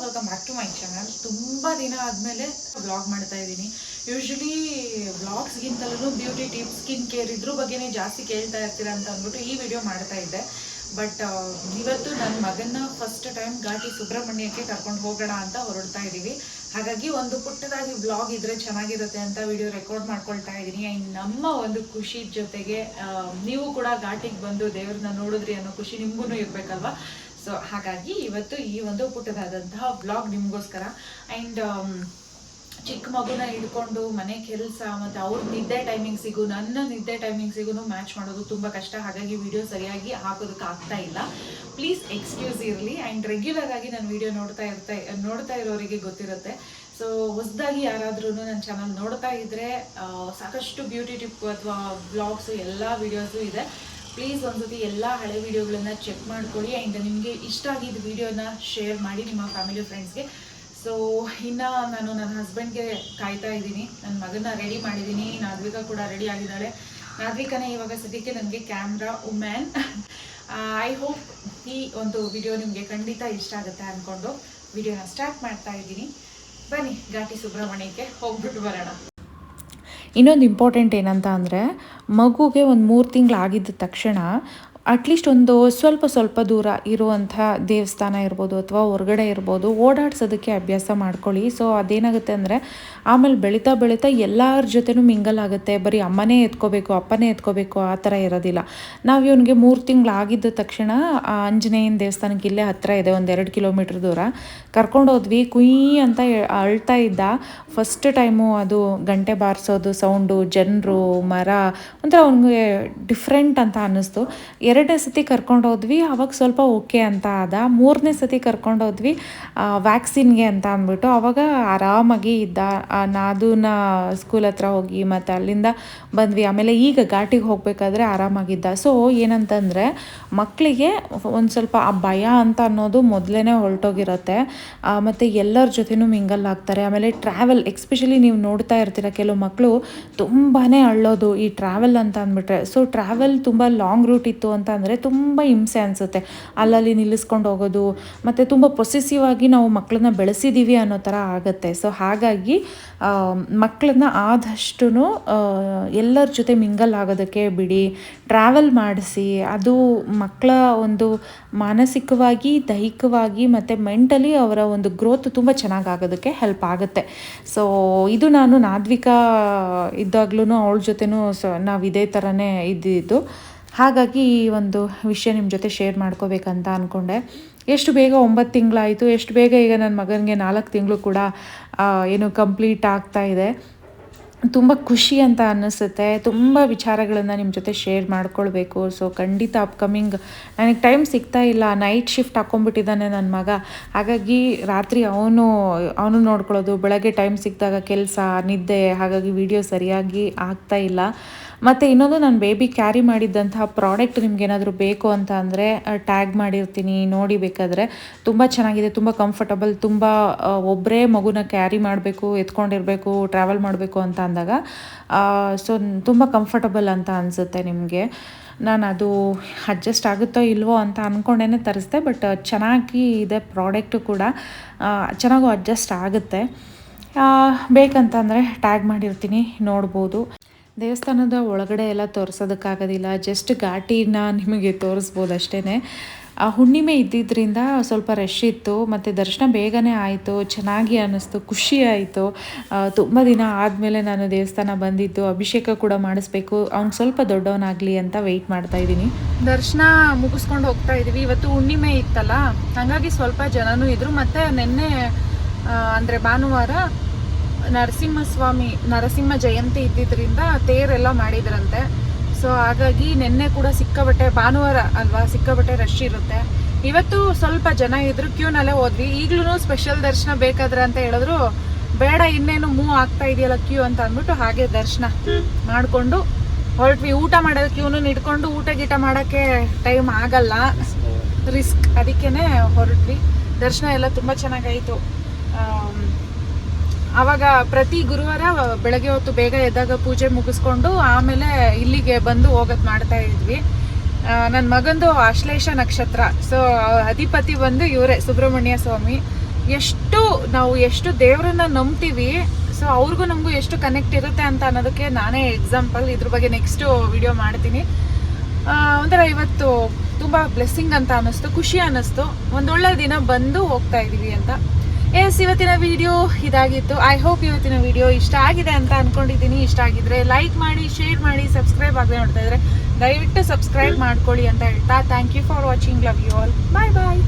Welcome back to my channel ತುಂಬ ದಿನ ಆದಮೇಲೆ ಬ್ಲಾಗ್ ಮಾಡ್ತಾ ಇದ್ದೀನಿ. ಯೂಶ್ವಲಿ ಬ್ಲಾಗ್ಸ್ಗಿಂತಲೂ ಬ್ಯೂಟಿ ಟಿಪ್ಸ್ ಸ್ಕಿನ್ ಕೇರ್ ಇದ್ರ ಬಗ್ಗೆನೇ ಜಾಸ್ತಿ ಕೇಳ್ತಾ ಇರ್ತೀರಾ ಅಂತ ಅಂದ್ಬಿಟ್ಟು ಈ ವಿಡಿಯೋ ಮಾಡ್ತಾ ಇದ್ದೆ. ಬಟ್ ಇವತ್ತು ನನ್ನ ಮಗನ್ನ ಫಸ್ಟ್ ಟೈಮ್ ಘಾಟಿ ಸುಬ್ರಹ್ಮಣ್ಯಕ್ಕೆ ಕರ್ಕೊಂಡು ಹೋಗೋಣ ಅಂತ ಹೊರಡ್ತಾ ಇದ್ದೀವಿ. ಹಾಗಾಗಿ ಒಂದು ಪುಟ್ಟದಾಗಿ ಬ್ಲಾಗ್ ಇದ್ರೆ ಚೆನ್ನಾಗಿರುತ್ತೆ ಅಂತ ವಿಡಿಯೋ ರೆಕಾರ್ಡ್ ಮಾಡ್ಕೊಳ್ತಾ ಇದ್ದೀನಿ. ಆ್ಯಂಡ್ ನಮ್ಮ ಒಂದು ಖುಷಿ ಜೊತೆಗೆ ನೀವು ಕೂಡ ಘಾಟಿಗೆ ಬಂದು ದೇವ್ರನ್ನ ನೋಡಿದ್ರಿ ಅನ್ನೋ ಖುಷಿ ನಿಮಗೂ ಇರಬೇಕಲ್ವಾ? ಸೊ ಹಾಗಾಗಿ ಇವತ್ತು ಈ ಒಂದು ಪುಟ್ಟದಾದಂತಹ ಬ್ಲಾಗ್ ನಿಮಗೋಸ್ಕರ ಆ್ಯಂಡ್ ಚಿಕ್ಕ ಮಗುನ ಹಿಡ್ಕೊಂಡು ಮನೆ ಕೆಲಸ ಮತ್ತು ಅವ್ರ ನಿದ್ದೆ ಟೈಮಿಂಗ್ಸಿಗೂ ನನ್ನ ನಿದ್ದೆ ಟೈಮಿಂಗ್ಸಿಗೂ ಮ್ಯಾಚ್ ಮಾಡೋದು ತುಂಬ ಕಷ್ಟ. ಹಾಗಾಗಿ ವಿಡಿಯೋ ಸರಿಯಾಗಿ ಹಾಕೋದಕ್ಕೆ ಆಗ್ತಾ ಇಲ್ಲ. ಪ್ಲೀಸ್ ಎಕ್ಸ್ಕ್ಯೂಸ್ ಇರಲಿ ಆ್ಯಂಡ್ ರೆಗ್ಯುಲರ್ ಆಗಿ ನಾನು ವಿಡಿಯೋ ನೋಡ್ತಾ ಇರ್ತಾ, ನೋಡ್ತಾ ಇರೋರಿಗೆ ಗೊತ್ತಿರುತ್ತೆ. ಸೊ ಹೊಸದಾಗಿ ಯಾರಾದ್ರೂ ನನ್ನ ಚಾನಲ್ ನೋಡ್ತಾ ಇದ್ರೆ ಸಾಕಷ್ಟು ಬ್ಯೂಟಿ ಟಿಪ್ ಅಥವಾ ಬ್ಲಾಗ್ಸ್ ಎಲ್ಲ ವಿಡಿಯೋಸು ಇದೆ. ಪ್ಲೀಸ್ ಒಂದ್ಸತಿ ಎಲ್ಲ ಹಳೆ ವಿಡಿಯೋಗಳನ್ನ ಚೆಕ್ ಮಾಡ್ಕೊಳ್ಳಿ. ಆ್ಯಂಡ್ ನಿಮಗೆ ಇಷ್ಟ ಆಗಿದ್ದ ವಿಡಿಯೋನ ಶೇರ್ ಮಾಡಿ ನಿಮ್ಮ ಫ್ಯಾಮಿಲಿ ಫ್ರೆಂಡ್ಸ್ಗೆ ಸೊ ಇನ್ನು ನಾನು ನನ್ನ ಹಸ್ಬೆಂಡ್ಗೆ ಕಾಯ್ತಾ ಇದ್ದೀನಿ. ನನ್ನ ಮಗನ ರೆಡಿ ಮಾಡಿದ್ದೀನಿ. ನಾದ್ವಿಕಾ ಕೂಡ ರೆಡಿ ಆಗಿದ್ದಾಳೆ. ನಾದ್ವಿಕಾನೇ ಇವಾಗ ಸದ್ಯಕ್ಕೆ ನನಗೆ ಕ್ಯಾಮ್ರಾ ಉಮ್ಯಾನ್ ಐ ಹೋಪ್ ಈ ಒಂದು ವಿಡಿಯೋ ನಿಮಗೆ ಖಂಡಿತ ಇಷ್ಟ ಆಗುತ್ತೆ ಅಂದ್ಕೊಂಡು ವಿಡಿಯೋನ ಸ್ಟಾರ್ಟ್ ಮಾಡ್ತಾ ಇದ್ದೀನಿ. ಬನ್ನಿ, ಘಾಟಿ ಸುಬ್ರಹ್ಮಣ್ಯಕ್ಕೆ ಹೋಗ್ಬಿಟ್ಟು ಬರೋಣ. ಇನ್ನೊಂದು ಇಂಪಾರ್ಟೆಂಟ್ ಏನಂತ ಅಂದರೆ ಮಗುಗೆ ಒಂದು ಮೂರು ತಿಂಗಳಾಗಿದ್ದ ತಕ್ಷಣ ಅಟ್ಲೀಸ್ಟ್ ಒಂದು ಸ್ವಲ್ಪ ಸ್ವಲ್ಪ ದೂರ ಇರುವಂಥ ದೇವಸ್ಥಾನ ಇರ್ಬೋದು ಅಥವಾ ಹೊರಗಡೆ ಇರ್ಬೋದು, ಓಡಾಡ್ಸೋದಕ್ಕೆ ಅಭ್ಯಾಸ ಮಾಡ್ಕೊಳ್ಳಿ. ಸೊ ಅದೇನಾಗುತ್ತೆ ಅಂದರೆ, ಆಮೇಲೆ ಬೆಳೀತಾ ಬೆಳೀತಾ ಎಲ್ಲರ ಜೊತೆನೂ ಮಿಂಗಲ್ ಆಗುತ್ತೆ. ಬರೀ ಅಮ್ಮನೇ ಎತ್ಕೋಬೇಕು, ಅಪ್ಪನೇ ಎತ್ಕೋಬೇಕು, ಆ ಥರ ಇರೋದಿಲ್ಲ. ನಾವು ಇವನಿಗೆ ಮೂರು ತಿಂಗಳು ಆಗಿದ್ದ ತಕ್ಷಣ ಆಂಜನೇಯನ ದೇವಸ್ಥಾನಕ್ಕೆ ಇಲ್ಲೇ ಹತ್ತಿರ ಇದೆ, ಒಂದು ಎರಡು ಕಿಲೋಮೀಟ್ರ್ ದೂರ. ಕರ್ಕೊಂಡು ಹೋದ್ವಿ, ಕುಯ್ ಅಂತ ಅಳ್ತಾ ಇದ್ದ. ಫಸ್ಟ್ ಟೈಮು ಅದು ಗಂಟೆ ಬಾರಿಸೋದು ಸೌಂಡು ಜನರು, ಮರ, ಒಂಥರ ಅವನಿಗೆ ಡಿಫ್ರೆಂಟ್ ಅಂತ ಅನ್ನಿಸ್ತು. ಎರಡನೇ ಸತಿ ಕರ್ಕೊಂಡೋದ್ವಿ ಅವಾಗ ಸ್ವಲ್ಪ ಓಕೆ ಅಂತ ಆದ. ಮೂರನೇ ಸತಿ ಕರ್ಕೊಂಡೋದ್ವಿ ವ್ಯಾಕ್ಸಿನ್ಗೆ ಅಂತ ಅಂದ್ಬಿಟ್ಟು. ಅವಾಗ ಆರಾಮಾಗಿ ಇದ್ದ ನಾದೂನ ಸ್ಕೂಲ್ ಹತ್ರ ಹೋಗಿ ಮತ್ತು ಅಲ್ಲಿಂದ ಬಂದ್ವಿ. ಆಮೇಲೆ ಈಗ ಘಾಟಿಗೆ ಹೋಗಬೇಕಾದ್ರೆ ಆರಾಮಾಗಿದ್ದ. ಸೊ ಏನಂತಂದರೆ ಮಕ್ಕಳಿಗೆ ಒಂದು ಸ್ವಲ್ಪ ಆ ಭಯ ಅಂತ ಅನ್ನೋದು ಮೊದಲೇ ಹೊರಟೋಗಿರುತ್ತೆ. ಮತ್ತು ಎಲ್ಲರ ಜೊತೆನೂ ಮಿಂಗಲ್ ಆಗ್ತಾರೆ. ಆಮೇಲೆ ಟ್ರಾವೆಲ್ ಎಕ್ಸ್ಪೆಷಲಿ ನೀವು ನೋಡ್ತಾ ಇರ್ತೀರ ಕೆಲವು ಮಕ್ಕಳು ತುಂಬಾ ಅಳ್ಳೋದು ಈ ಟ್ರಾವೆಲ್ ಅಂತ ಅಂದ್ಬಿಟ್ರೆ. ಸೊ ಟ್ರಾವೆಲ್ ತುಂಬ ಲಾಂಗ್ ರೂಟ್ ಇತ್ತು ಅಂತ ಅಂದರೆ ತುಂಬ ಹಿಂಸೆ ಅನಿಸುತ್ತೆ. ಅಲ್ಲಲ್ಲಿ ನಿಲ್ಲಿಸ್ಕೊಂಡು ಹೋಗೋದು, ಮತ್ತು ತುಂಬ ಪೊಸೆಸಿವ್ ಆಗಿ ನಾವು ಮಕ್ಕಳನ್ನ ಬೆಳೆಸಿದ್ದೀವಿ ಅನ್ನೋ ಥರ ಆಗುತ್ತೆ. ಸೊ ಹಾಗಾಗಿ ಮಕ್ಕಳನ್ನ ಆದಷ್ಟು ಎಲ್ಲರ ಜೊತೆ ಮಿಂಗಲ್ ಆಗೋದಕ್ಕೆ ಬಿಡಿ ಟ್ರಾವೆಲ್ ಮಾಡಿಸಿ, ಅದು ಮಕ್ಕಳ ಒಂದು ಮಾನಸಿಕವಾಗಿ, ದೈಹಿಕವಾಗಿ, ಮತ್ತು ಮೆಂಟಲಿ ಅವರ ಒಂದು ಗ್ರೋತ್ ತುಂಬ ಚೆನ್ನಾಗಿ ಆಗೋದಕ್ಕೆ ಹೆಲ್ಪ್ ಆಗುತ್ತೆ. ಸೊ ಇದು ನಾನು ನಾದ್ವಿಕ ಇದ್ದಾಗ್ಲೂ ಅವಳ ಜೊತೆನೂ ಸೊ ನಾವು ಇದೇ ಥರನೇ ಇದ್ದಿದ್ದು. ಹಾಗಾಗಿ ಈ ಒಂದು ವಿಷಯ ನಿಮ್ಮ ಜೊತೆ ಶೇರ್ ಮಾಡ್ಕೋಬೇಕಂತ ಅಂದ್ಕೊಂಡೆ ಎಷ್ಟು ಬೇಗ ಒಂಬತ್ತು ತಿಂಗಳಾಯಿತು, ಎಷ್ಟು ಬೇಗ ಈಗ ನನ್ನ ಮಗನಿಗೆ ನಾಲ್ಕು ತಿಂಗಳು ಕೂಡ ಏನು ಕಂಪ್ಲೀಟ್ ಆಗ್ತಾ ಇದೆ. ತುಂಬ ಖುಷಿ ಅಂತ ಅನ್ನಿಸುತ್ತೆ. ತುಂಬ ವಿಚಾರಗಳನ್ನು ನಿಮ್ಮ ಜೊತೆ ಶೇರ್ ಮಾಡ್ಕೊಳ್ಬೇಕು. ಸೊ ಖಂಡಿತ ಅಪ್ಕಮಿಂಗ್ ನನಗೆ ಟೈಮ್ ಸಿಗ್ತಾ ಇಲ್ಲ. ನೈಟ್ ಶಿಫ್ಟ್ ಹಾಕ್ಕೊಂಡ್ಬಿಟ್ಟಿದ್ದಾನೆ ನನ್ನ ಮಗ. ಹಾಗಾಗಿ ರಾತ್ರಿ ಅವನು ಅವನು ನೋಡ್ಕೊಳ್ಳೋದು. ಬೆಳಗ್ಗೆ ಟೈಮ್ ಸಿಕ್ಕಿದಾಗ ಕೆಲಸ, ನಿದ್ದೆ, ಹಾಗಾಗಿ ವಿಡಿಯೋ ಸರಿಯಾಗಿ ಆಗ್ತಾ ಇಲ್ಲ. ಮತ್ತು ಇನ್ನೊಂದು ನಾನು ಬೇಬಿ ಕ್ಯಾರಿ ಮಾಡಿದ್ದಂತಹ ಪ್ರಾಡಕ್ಟ್ ನಿಮ್ಗೆ ಏನಾದರೂ ಬೇಕು ಅಂತ ಅಂದರೆ ಟ್ಯಾಗ್ ಮಾಡಿರ್ತೀನಿ, ನೋಡಿ ಬೇಕಾದರೆ. ತುಂಬ ಚೆನ್ನಾಗಿದೆ, ತುಂಬ ಕಂಫರ್ಟಬಲ್ ತುಂಬ ಒಬ್ಬರೇ ಮಗುನ ಕ್ಯಾರಿ ಮಾಡಬೇಕು, ಎತ್ಕೊಂಡಿರಬೇಕು ಟ್ರಾವೆಲ್ ಮಾಡಬೇಕು ಅಂತ ಅಂದಾಗ ಸೊ ತುಂಬ ಕಂಫರ್ಟಬಲ್ ಅಂತ ಅನಿಸುತ್ತೆ ನಿಮಗೆ. ನಾನು ಅದು ಅಡ್ಜಸ್ಟ್ ಆಗುತ್ತೋ ಇಲ್ವೋ ಅಂತ ಅಂದ್ಕೊಂಡೇ ತರಿಸ್ದೆ ಬಟ್ ಚೆನ್ನಾಗಿ ಇದೆ ಪ್ರಾಡಕ್ಟು ಕೂಡ. ಚೆನ್ನಾಗೂ ಅಡ್ಜಸ್ಟ್ ಆಗುತ್ತೆ. ಬೇಕಂತಂದರೆ ಟ್ಯಾಗ್ ಮಾಡಿರ್ತೀನಿ, ನೋಡ್ಬೋದು. ದೇವಸ್ಥಾನದ ಒಳಗಡೆ ಎಲ್ಲ ತೋರಿಸೋದಕ್ಕಾಗೋದಿಲ್ಲ. ಜಸ್ಟ್ ಘಾಟಿನ ನಿಮಗೆ ತೋರಿಸ್ಬೋದು ಅಷ್ಟೇ ಆ ಹುಣ್ಣಿಮೆ ಇದ್ದಿದ್ದರಿಂದ ಸ್ವಲ್ಪ ರಶ್ ಇತ್ತು. ಮತ್ತು ದರ್ಶನ ಬೇಗನೆ ಆಯಿತು. ಚೆನ್ನಾಗಿ ಅನ್ನಿಸ್ತು. ಖುಷಿ ಆಯಿತು. ತುಂಬ ದಿನ ಆದಮೇಲೆ ನಾನು ದೇವಸ್ಥಾನ ಬಂದಿದ್ದು. ಅಭಿಷೇಕ ಕೂಡ ಮಾಡಿಸ್ಬೇಕು. ಅವ್ನು ಸ್ವಲ್ಪ ದೊಡ್ಡವನಾಗಲಿ ಅಂತ ವೆಯ್ಟ್ ಮಾಡ್ತಾ ಇದ್ದೀನಿ. ದರ್ಶನ ಮುಗಿಸ್ಕೊಂಡು ಹೋಗ್ತಾ ಇದ್ದೀವಿ. ಇವತ್ತು ಹುಣ್ಣಿಮೆ ಇತ್ತಲ್ಲ? ಹಾಗಾಗಿ ಸ್ವಲ್ಪ ಜನನೂ ಇದ್ದರು ಮತ್ತು ನಿನ್ನೆ ಅಂದರೆ ಭಾನುವಾರ ನರಸಿಂಹಸ್ವಾಮಿ, ನರಸಿಂಹ ಜಯಂತಿ ಇದ್ದಿದ್ದರಿಂದ ತೇರೆಲ್ಲ ಮಾಡಿದ್ರಂತೆ. ಸೊ ಹಾಗಾಗಿ ನಿನ್ನೆ ಕೂಡ ಸಿಕ್ಕಾಬಟ್ಟೆ ಭಾನುವಾರ ಅಲ್ವಾ ಸಿಕ್ಕಾಬಟ್ಟೆ ರಶ್ ಇರುತ್ತೆ. ಇವತ್ತು ಸ್ವಲ್ಪ ಜನ ಇದ್ರು, ಕ್ಯೂನಲ್ಲೇ ಹೋದ್ವಿ. ಈಗ್ಲೂ ಸ್ಪೆಷಲ್ ದರ್ಶನ ಬೇಕಾದ್ರೆ ಅಂತ ಹೇಳಿದ್ರು. ಬೇಡ, ಇನ್ನೇನು ಮೂವ್ ಆಗ್ತಾ ಇದೆಯಲ್ಲ ಕ್ಯೂ ಅಂತ ಅಂದ್ಬಿಟ್ಟು ಹಾಗೆ ದರ್ಶನ ಮಾಡಿಕೊಂಡು ಹೊರಟ್ವಿ. ಊಟ ಮಾಡೋದು ಕ್ಯೂನು ಇಟ್ಕೊಂಡು ಊಟ ಗೀಟ ಮಾಡೋಕ್ಕೆ ಟೈಮ್ ಆಗಲ್ಲ. ರಿಸ್ಕ್ ಅದಕ್ಕೇನೆ ಹೊರಟ್ವಿ. ದರ್ಶನ ಎಲ್ಲ ತುಂಬ ಚೆನ್ನಾಗಾಯಿತು. ಅವಾಗ ಪ್ರತಿ ಗುರುವಾರ ಬೆಳಗ್ಗೆ ಹೊತ್ತು ಬೇಗ ಎದ್ದಾಗ ಪೂಜೆ ಮುಗಿಸ್ಕೊಂಡು ಆಮೇಲೆ ಇಲ್ಲಿಗೆ ಬಂದು ಹೋಗೋದು ಮಾಡ್ತಾ ಇದ್ವಿ. ನನ್ನ ಮಗಂದು ಆಶ್ಲೇಷ ನಕ್ಷತ್ರ. ಸೊ ಅಧಿಪತಿ ಬಂದು ಇವರೇ, ಸುಬ್ರಹ್ಮಣ್ಯ ಸ್ವಾಮಿ. ಎಷ್ಟು ನಾವು ಎಷ್ಟು ದೇವರನ್ನ ನಂಬ್ತೀವಿ ಸೊ ಅವ್ರಿಗೂ ನಮಗೂ ಎಷ್ಟು ಕನೆಕ್ಟ್ ಇರುತ್ತೆ ಅಂತ ಅನ್ನೋದಕ್ಕೆ ನಾನೇ ಎಕ್ಸಾಂಪಲ್ ಇದ್ರ ಬಗ್ಗೆ ನೆಕ್ಸ್ಟ್ ವಿಡಿಯೋ ಮಾಡ್ತೀನಿ. ಒಂಥರ ಇವತ್ತು ತುಂಬ ಬ್ಲೆಸ್ಸಿಂಗ್ ಅಂತ ಅನ್ನಿಸ್ತು, ಖುಷಿ ಅನ್ನಿಸ್ತು. ಒಂದೊಳ್ಳೆ ದಿನ ಬಂದು ಹೋಗ್ತಾ ಇದ್ದೀವಿ ಅಂತ. ಎಸ್ ಇವತ್ತಿನ ವಿಡಿಯೋ ಇದಾಗಿತ್ತು. ಐ ಹೋಪ್ ಇವತ್ತಿನ ವಿಡಿಯೋ ಇಷ್ಟ ಆಗಿದೆ ಅಂತ ಅನ್ಕೊಂಡಿದ್ದೀನಿ. ಇಷ್ಟ ಆಗಿದ್ರೆ ಲೈಕ್ ಮಾಡಿ ಶೇರ್ ಮಾಡಿ ಸಬ್ಸ್ಕ್ರೈಬ್ ಆಗದೆ ನೋಡ್ತಾ ಇದ್ರೆ ದಯವಿಟ್ಟು ಸಬ್ಸ್ಕ್ರೈಬ್ ಮಾಡ್ಕೊಳ್ಳಿ ಅಂತ ಹೇಳ್ತಾ. Thank you for watching love you all bye bye